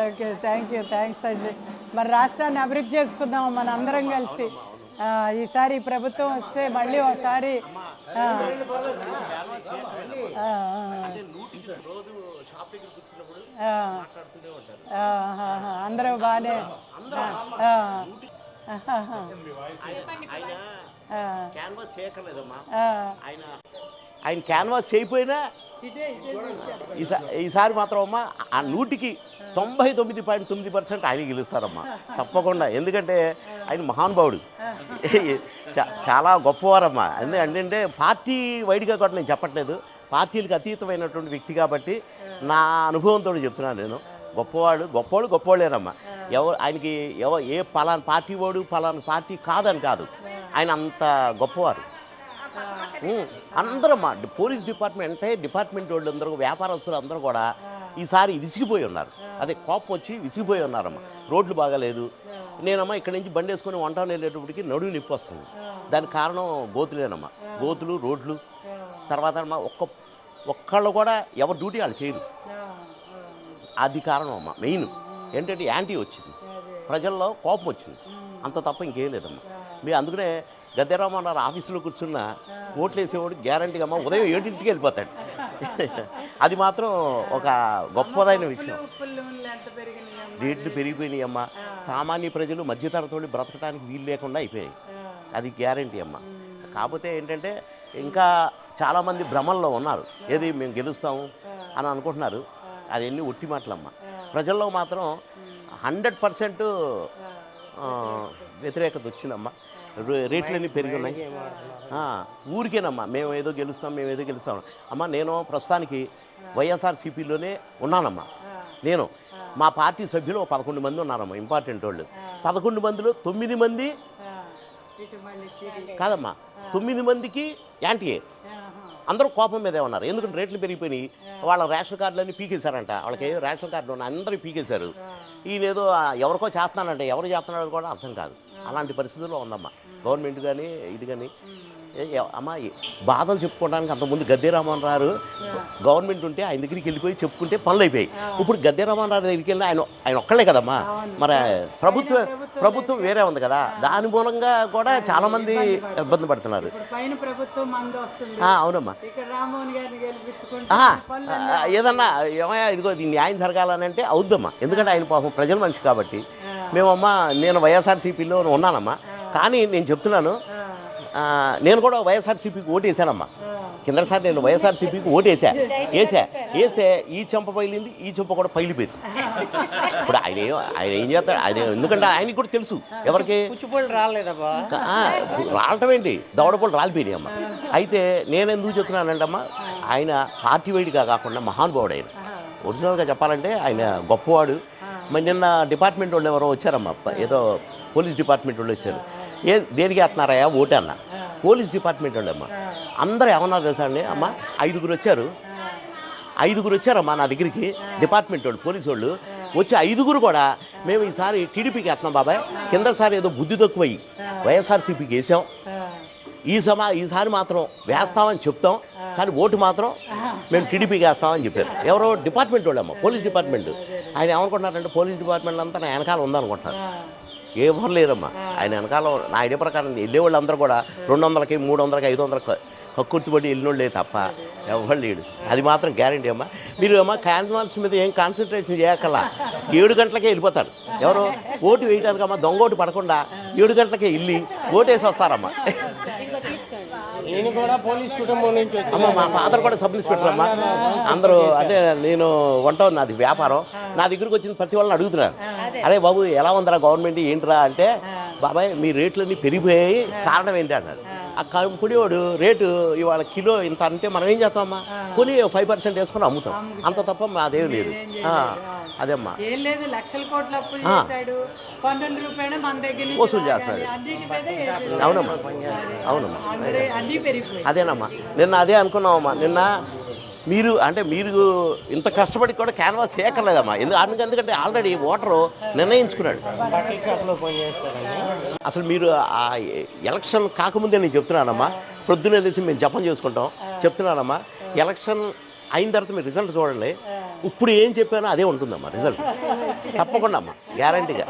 Okay thank you thanks అండి మరి రాష్ట్రాన్ని అభివృద్ధి చేసుకుందాం మన అందరం కలిసి. ఈసారి ప్రభుత్వం వస్తే మళ్ళీ ఒకసారి అందరూ బాగానే క్యాన్వాస్ చేయక్కర్లేదమ్మా. ఆయన ఆయన క్యాన్వాస్. ఈసా- ఈసారి మాత్రం అమ్మా ఆ నూటికి తొంభై తొమ్మిది పాయింట్ తొమ్మిది పర్సెంట్ ఆయన గెలుస్తారమ్మా. తప్పకుండా. ఎందుకంటే ఆయన మహానుభావుడు. చాలా గొప్పవారమ్మా. ఎందు- ఎందుకంటే పార్టీ వైడ్గా కూడా నేను చెప్పట్లేదు. పార్టీలకు అతీతమైనటువంటి వ్యక్తి కాబట్టి నా అనుభవంతో చెప్తున్నాను నేను. గొప్పవాడు గొప్పవాడు గొప్పవాళ్ళేనమ్మా. ఎవరు ఆయనకి ఎవ ఏ పలానా పార్టీ వాడు పలానా పార్టీ కాదని కాదు. ఆయన అంత గొప్పవారు. అందరూ మా పోలీస్ డిపార్ట్మెంట్ అంటే డిపార్ట్మెంట్ వాళ్ళు అందరూ వ్యాపారస్తులు అందరూ కూడా ఈసారి విసిగిపోయి ఉన్నారు. అదే కోపం వచ్చి విసిగిపోయి ఉన్నారమ్మా. రోడ్లు బాగాలేదు. నేనమ్మా ఇక్కడి నుంచి బండి వేసుకొని వంట వెళ్ళేటప్పటికి నడువు నొప్పి వస్తుంది. దానికి కారణం గోతులేనమ్మా. గోతులు రోడ్లు. తర్వాత అమ్మా ఒక్క ఒక్కళ్ళు కూడా ఎవరి డ్యూటీ వాళ్ళు చేయరు. అది కారణం అమ్మా మెయిన్. ఏంటంటే యాంటీ వచ్చింది. ప్రజల్లో కోపం వచ్చింది. అంత తప్ప ఇంకేం లేదమ్మా. మీ అందుకనే గద్దెరామన్నారు ఆఫీసులో కూర్చున్న ఓట్లు వేసేవాడు గ్యారంటీగా అమ్మ ఉదయం ఏడింటికి వెళ్ళిపోతాడు. అది మాత్రం ఒక గొప్పదైన విషయం. రేట్లు పెరిగిపోయినాయి అమ్మ సామాన్య ప్రజలు మధ్యతరతోటి బ్రతకడానికి వీలు లేకుండా అయిపోయాయి. అది గ్యారంటీ అమ్మ. కాకపోతే ఏంటంటే ఇంకా చాలామంది భ్రమల్లో ఉన్నారు. ఏది మేము గెలుస్తాము అని అనుకుంటున్నారు. అది ఎన్ని ఒట్టి మాటలమ్మ. ప్రజల్లో మాత్రం హండ్రెడ్ పర్సెంట్ వ్యతిరేకత వచ్చిందమ్మా. రేట్లన్నీ పెరిగి ఉన్నాయి ఊరికేనమ్మా. మేము ఏదో గెలుస్తాం మేము ఏదో గెలుస్తాం. అమ్మా నేను ప్రస్తుతానికి వైఎస్ఆర్ సిపిలోనే ఉన్నానమ్మా. నేను మా పార్టీ సభ్యులు ఒక పదకొండు మంది ఉన్నారమ్మా ఇంపార్టెంట్ వాళ్ళు. పదకొండు మందిలో తొమ్మిది మంది కాదమ్మా తొమ్మిది మందికి యాంటీఏ అందరూ కోపం మీదే ఉన్నారు. ఎందుకంటే రేట్లు పెరిగిపోయినాయి. వాళ్ళ రేషన్ కార్డులన్నీ పీకేశారంట. వాళ్ళకి రేషన్ కార్డులు ఉన్న అందరూ పీకేశారు. ఈయన ఏదో ఆ, ఎవరికో చేస్తున్నాడంటే ఎవరు చేస్తున్నాడో కూడా అర్థం కాదు. అలాంటి పరిస్థితుల్లో ఉందమ్మా. గవర్నమెంట్ కానీ ఇది కానీ అమ్మా ఈ బాధలు చెప్పుకోవడానికి అంతకుముందు గద్దె రామన్ గారు గవర్నమెంట్ ఉంటే ఆయన దగ్గరికి వెళ్ళిపోయి చెప్పుకుంటే పనులు అయిపోయాయి. ఇప్పుడు గద్దె రామన్ గారి దగ్గరికి వెళ్ళి ఆయన ఆయన ఒక్కళ్ళే కదమ్మా. మరి ప్రభుత్వం ప్రభుత్వం వేరే ఉంది కదా. దాని మూలంగా కూడా ఇబ్బంది పడుతున్నారు. ప్రభుత్వం మంది వస్తుంది. ఆ, అవునమ్మా. ఏదన్నా ఏమయ్యా ఇదిగో ఇది న్యాయం జరగాలని అంటే అవుద్దమ్మా. ఎందుకంటే ఆయన పాపం ప్రజల మనిషి కాబట్టి. మేమమ్మా నేను వైఎస్ఆర్సీపీలో ఉన్నానమ్మా. కానీ నేను చెప్తున్నాను నేను కూడా వైఎస్ఆర్సీపీకి ఓటు వేసానమ్మా కిందసారి నేను వైఎస్ఆర్సీపీకి ఓటు వేసా వేసా వేస్తే ఈ చెంప పగిలింది ఈ చెంప కూడా పగిలిపోయింది. ఇప్పుడు ఆయన ఆయన ఏం చేస్తాడు? ఆయన ఎందుకంటే ఆయనకి కూడా తెలుసు. ఎవరికి? రావటం ఏంటి? దవడపళ్ళు రాలిపోయినాయి అమ్మ. అయితే నేను ఎందుకు చెప్తున్నానంటే అమ్మ ఆయన పార్టీ వైడ్గా కాకుండా మహానుభావుడు ఆయన ఒరిజినల్గా చెప్పాలంటే ఆయన గొప్పవాడు. మరి నిన్న డిపార్ట్మెంట్ వాళ్ళు ఎవరో వచ్చారమ్మా ఏదో పోలీస్ డిపార్ట్మెంట్ వాళ్ళు వచ్చారు. ఏ దేనికి వేస్తున్నారయ్యా? ఓటు అన్న. పోలీస్ డిపార్ట్మెంట్ వాళ్ళు అమ్మ. అందరూ ఏమన్నారు తెలుసా అండి? అమ్మ ఐదుగురు వచ్చారు. ఐదుగురు వచ్చారమ్మా నా దగ్గరికి. డిపార్ట్మెంట్ వాళ్ళు పోలీసు వాళ్ళు. వచ్చి ఐదుగురు కూడా మేము ఈసారి టీడీపీకి వేస్తున్నాం బాబాయ్. కిందసారి ఏదో బుద్ధి తక్కువయ్యి వైఎస్ఆర్సీపీకి వేసాం. ఈ సమా ఈసారి మాత్రం వేస్తామని చెప్తాం. కానీ ఓటు మాత్రం మేము టీడీపీకి వేస్తామని చెప్పారు. ఎవరో డిపార్ట్మెంట్ వాళ్ళమ్మ పోలీస్ డిపార్ట్మెంట్. ఆయన ఏమనుకుంటున్నారంటే పోలీస్ డిపార్ట్మెంట్ అంతా నా వెనకాల ఉందనుకుంటున్నారు. ఎవరు లేరమ్మా. ఆయన వెనకాల నా ఐడియా ప్రకారం వెళ్ళే వాళ్ళందరూ కూడా రెండు వందలకి మూడు వందలకి ఐదు వందలకి కక్కుర్తిపడి వెళ్ళినోళ్ళే తప్ప ఎవరు లేడు. అది మాత్రం గ్యారంటీ అమ్మా. మీరు అమ్మా క్యాన్వాల్స్ మీద ఏం కాన్సన్ట్రేషన్ చేయక్కల్లా ఏడు గంటలకే వెళ్ళిపోతారు. ఎవరు? ఓటు వేయడానికి అమ్మా దొంగ ఓటు పడకుండా ఏడు గంటలకే వెళ్ళి ఓటేసి వస్తారమ్మా. నేను కూడా పోలీస్ కుటుంబం నుంచి వచ్చి అమ్మ మా ఫాదర్ కూడా సబ్ ఇన్స్పెక్టర్ అమ్మా. అందరూ అంటే నేను వంట నాది వ్యాపారం. నా దగ్గరికి వచ్చిన ప్రతి వాళ్ళని అడుగుతున్నారు. అరే బాబు ఎలా ఉందిరా గవర్నమెంట్ ఏంట్రా అంటే బాబాయ్ మీ రేట్లన్నీ పెరిగిపోయాయి. కారణం ఏంటి అన్నారు. ఆ. కొనేవాడు రేటు ఇవాళ కిలో ఇంత అంటే మనం ఏం చేస్తామమ్మా? కొని ఫైవ్ పర్సెంట్ వేసుకొని అమ్ముతాం. అంత తప్ప మాదేం లేదు. అదేమ్మా. ఏం లేదు లక్షల కోట్ల అప్పులు ఆ. చేశాడు. పన్నుల రూపాయలు మన దగ్గర నుంచి వసూలు. చేస్తాడు. అవునమ్మా. అవునమ్మా. అదేనమ్మా. నిన్న అదే అనుకున్నామమ్మా నిన్న మీరు అంటే మీరు ఇంత కష్టపడి కూడా క్యాన్వాస్ చేయక్కర్లేదమ్మా. ఎందుకు ఎందుకంటే ఆల్రెడీ ఓటరు నిర్ణయించుకున్నాడు. అసలు మీరు ఆ ఎలక్షన్ కాకముందే నేను చెప్తున్నానమ్మా. ప్రొద్దునే లేచి మేము జపం చేసుకుంటాం. చెప్తున్నానమ్మా. ఎలక్షన్ అయిన తర్వాత మీరు రిజల్ట్ చూడండి. ఇప్పుడు ఏం చెప్పానో అదే ఉంటుందమ్మా రిజల్ట్ తప్పకుండా అమ్మా గ్యారంటీగా